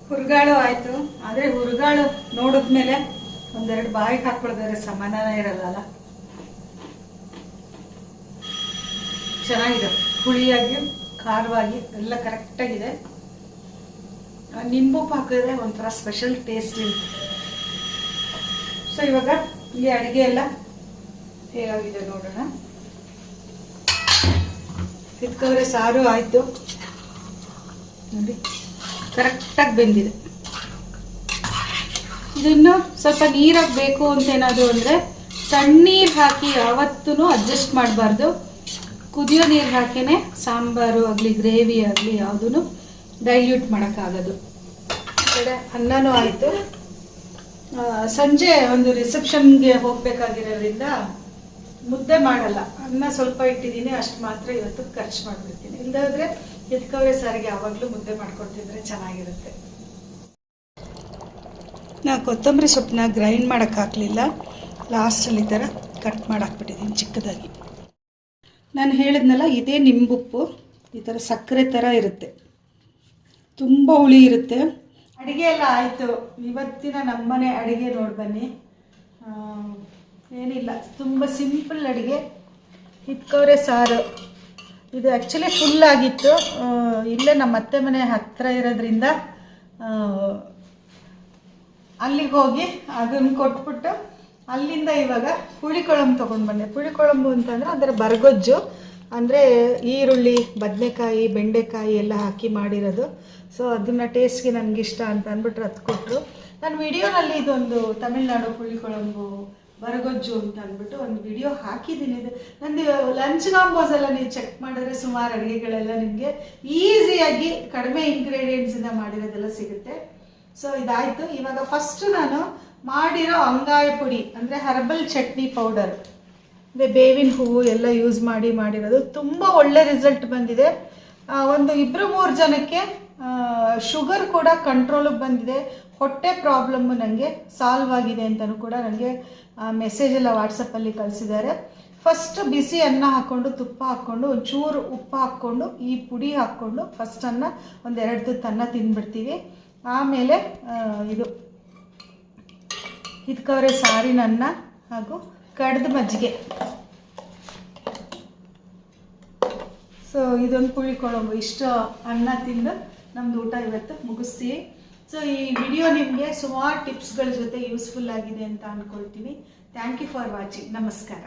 ಹುರುಗಾಳು ಆಯಿತು ಆದರೆ ಹುರುಗಾಳು ನೋಡಿದ್ಮೇಲೆ ಒಂದೆರಡು ಬಾಯಿಗೆ ಹಾಕೊಳ್ದಾರೆ ಸಮಾಧಾನ ಇರಲ್ಲ ಚೆನ್ನಾಗಿದೆ. ಹುಳಿಯಾಗಿ, ಖಾರವಾಗಿ ಎಲ್ಲ ಕರೆಕ್ಟಾಗಿದೆ ನಿಂಬು ಹಾಕಿದ್ರೆ ಒಂಥರ ಸ್ಪೆಷಲ್ ಟೇಸ್ಟ್ ಇರುತ್ತೆ. ಸೊ ಇವಾಗ ಈ ಅಡುಗೆ ಎಲ್ಲ ಹೇಗಾಗಿದೆ ನೋಡೋಣ. ಹಿತ್ಕವ್ರೆ ಸಾರು ಆಯಿತು. ನೋಡಿ ಕರೆಕ್ಟಾಗಿ ಬೆಂದಿದೆ. ಇದನ್ನು ಸ್ವಲ್ಪ ನೀರಾಗಿ ಬೇಕು ಅಂತ ಏನಾದರೂ ಅಂದರೆ ತಣ್ಣೀರು ಹಾಕಿ ಯಾವತ್ತೂ ಅಡ್ಜಸ್ಟ್ ಮಾಡಬಾರ್ದು. ಕುದಿಯೋ ನೀರು ಹಾಕಿನೇ ಸಾಂಬಾರು ಆಗಲಿ, ಗ್ರೇವಿ ಆಗಲಿ ಯಾವುದೂ ಡೈಲ್ಯೂಟ್ ಮಾಡೋಕ್ಕಾಗೋದು. ಕಡೆ ಅನ್ನನೂ ಆಯಿತು. ಸಂಜೆ ಒಂದು ರಿಸೆಪ್ಷನ್ಗೆ ಹೋಗಬೇಕಾಗಿರೋದ್ರಿಂದ ಮುದ್ದೆ ಮಾಡಲ್ಲ. ಅನ್ನ ಸ್ವಲ್ಪ ಇಟ್ಟಿದ್ದೀನಿ, ಅಷ್ಟು ಮಾತ್ರ ಇವತ್ತು ಖರ್ಚು ಮಾಡಿಬಿಡ್ತೀನಿ. ಇಲ್ಲದಾದ್ರೆ ಎದ್ಕವ್ರೆ ಸಾರಿಗೆ ಯಾವಾಗಲೂ ಮುದ್ದೆ ಮಾಡ್ಕೊಡ್ತಿದ್ರೆ ಚೆನ್ನಾಗಿರುತ್ತೆ. ನಾ ಕೊತ್ತಂಬರಿ ಸೊಪ್ಪನ್ನ ಗ್ರೈಂಡ್ ಮಾಡೋಕ್ಕಾಗಲಿಲ್ಲ. ಲಾಸ್ಟಲ್ಲಿ ಈ ಥರ ಕಟ್ ಮಾಡಾಕ್ಬಿಟ್ಟಿದ್ದೀನಿ ಚಿಕ್ಕದಾಗಿ. ನಾನು ಹೇಳಿದ್ನಲ್ಲ, ಇದೇ ನಿಂಬುಪ್ಪು. ಈ ಥರ ಸಕ್ಕರೆ ಥರ ಇರುತ್ತೆ. ತುಂಬ ಹುಳಿ ಇರುತ್ತೆ. ಅಡುಗೆ ಎಲ್ಲ ಆಯಿತು. ಇವತ್ತಿನ ನಮ್ಮನೆ ಅಡುಗೆ ನೋಡಿ ಬನ್ನಿ. ಏನಿಲ್ಲ. ತುಂಬ ಸಿಂಪಲ್ ಅಡುಗೆ. ಹಿಟ್ಕವ್ರೆ ಸಾರು. ಇದು ಆ್ಯಕ್ಚುಲಿ ಫುಲ್ ಆಗಿತ್ತು. ಇಲ್ಲೇ ನಮ್ಮ ಅತ್ತೆ ಮನೆ ಹತ್ತಿರ ಇರೋದ್ರಿಂದ ಅಲ್ಲಿಗೆ ಹೋಗಿ ಅದನ್ನು ಕೊಟ್ಬಿಟ್ಟು ಅಲ್ಲಿಂದ ಇವಾಗ ಪುಳಿಕೊಳಂಬು ತೊಗೊಂಡು ಬಂದೆ. ಪುಳಿಕೊಳಂಬು ಅಂತಂದರೆ ಅದರ ಬರಗೊಜ್ಜು, ಅಂದರೆ ಈರುಳ್ಳಿ, ಬದನೆಕಾಯಿ, ಬೆಂಡೆಕಾಯಿ ಎಲ್ಲ ಹಾಕಿ ಮಾಡಿರೋದು. ಸೊ ಅದನ್ನು ಟೇಸ್ಟ್ಗೆ ಇಷ್ಟ ಅಂತ ಅಂದ್ಬಿಟ್ರೆ ಅದು ಕೊಟ್ಟರು ನಾನು ವಿಡಿಯೋನಲ್ಲಿ ಇದೊಂದು ತಮಿಳ್ನಾಡು ಪುಳಿಕೊಳಂಬು ಬರಗೊಜ್ಜು ಅಂತ ಅಂದ್ಬಿಟ್ಟು ಒಂದು ವಿಡಿಯೋ ಹಾಕಿದ್ದೀನಿ. ಇದು ನಂದು ಲಂಚ್ ಕಾಂಬೋಸ್ ಎಲ್ಲ ನೀವು ಚೆಕ್ ಮಾಡಿದ್ರೆ ಸುಮಾರು ಅಡುಗೆಗಳೆಲ್ಲ ನಿಮಗೆ ಈಸಿಯಾಗಿ ಕಡಿಮೆ ಇಂಗ್ರೀಡಿಯೆಂಟ್ಸಿಂದ ಮಾಡಿರೋದೆಲ್ಲ ಸಿಗುತ್ತೆ. ಸೊ ಇದಾಯಿತು. ಇವಾಗ ಫಸ್ಟ್ ನಾನು ಮಾಡಿರೋ ಅಂಗಾಯ ಪುಡಿ, ಅಂದರೆ ಹರ್ಬಲ್ ಚಟ್ನಿ ಪೌಡರ್ ಅಂದರೆ ಬೇವಿನ ಹೂವು ಎಲ್ಲ ಯೂಸ್ ಮಾಡಿ ಮಾಡಿರೋದು. ತುಂಬ ಒಳ್ಳೆ ರಿಸಲ್ಟ್ ಬಂದಿದೆ. ಒಂದು ಇಬ್ಬರು ಮೂರು ಜನಕ್ಕೆ ಶುಗರ್ ಕೂಡ ಕಂಟ್ರೋಲಿಗೆ ಬಂದಿದೆ. ಹೊಟ್ಟೆ ಪ್ರಾಬ್ಲಮ್ಮು ನನಗೆ ಸಾಲ್ವ್ ಆಗಿದೆ ಅಂತಲೂ ಕೂಡ ನನಗೆ ಮೆಸೇಜ್ ಎಲ್ಲ ವಾಟ್ಸಪ್ಪಲ್ಲಿ ಕಳಿಸಿದ್ದಾರೆ. ಫಸ್ಟ್ ಬಿಸಿ ಅನ್ನ ಹಾಕ್ಕೊಂಡು ತುಪ್ಪ ಹಾಕ್ಕೊಂಡು ಒಂಚೂರು ಉಪ್ಪು ಹಾಕ್ಕೊಂಡು ಈ ಪುಡಿ ಹಾಕ್ಕೊಂಡು ಫಸ್ಟ್ ಅನ್ನ ಒಂದೆರಡು ತುತ್ತು ಅನ್ನ ತಿಂದ್ಬಿಡ್ತೀವಿ ಆಮೇಲೆ ಇದು. ಇದ್ಕವ್ರೆ ಸಾರಿನ ಅನ್ನ ಹಾಗೂ ಕಡ್ದು ಮಜ್ಜಿಗೆ. ಸೊ ಇದೊಂದು ಕುಳಿ ಕೊಳಂಬು. ಇಷ್ಟು ಅನ್ನ ತಿಂದು ನಮ್ದು ಊಟ ಇವತ್ತು ಮುಗಿಸ್ತೀವಿ. ಸೊ ಈ ವಿಡಿಯೋ ನಿಮಗೆ ಸುಮಾರು ಟಿಪ್ಸ್ಗಳ ಜೊತೆ ಯೂಸ್ಫುಲ್ ಆಗಿದೆ ಅಂತ ಅಂದ್ಕೊಳ್ತೀನಿ ಥ್ಯಾಂಕ್ ಯು ಫಾರ್ ವಾಚಿಂಗ್ ನಮಸ್ಕಾರ.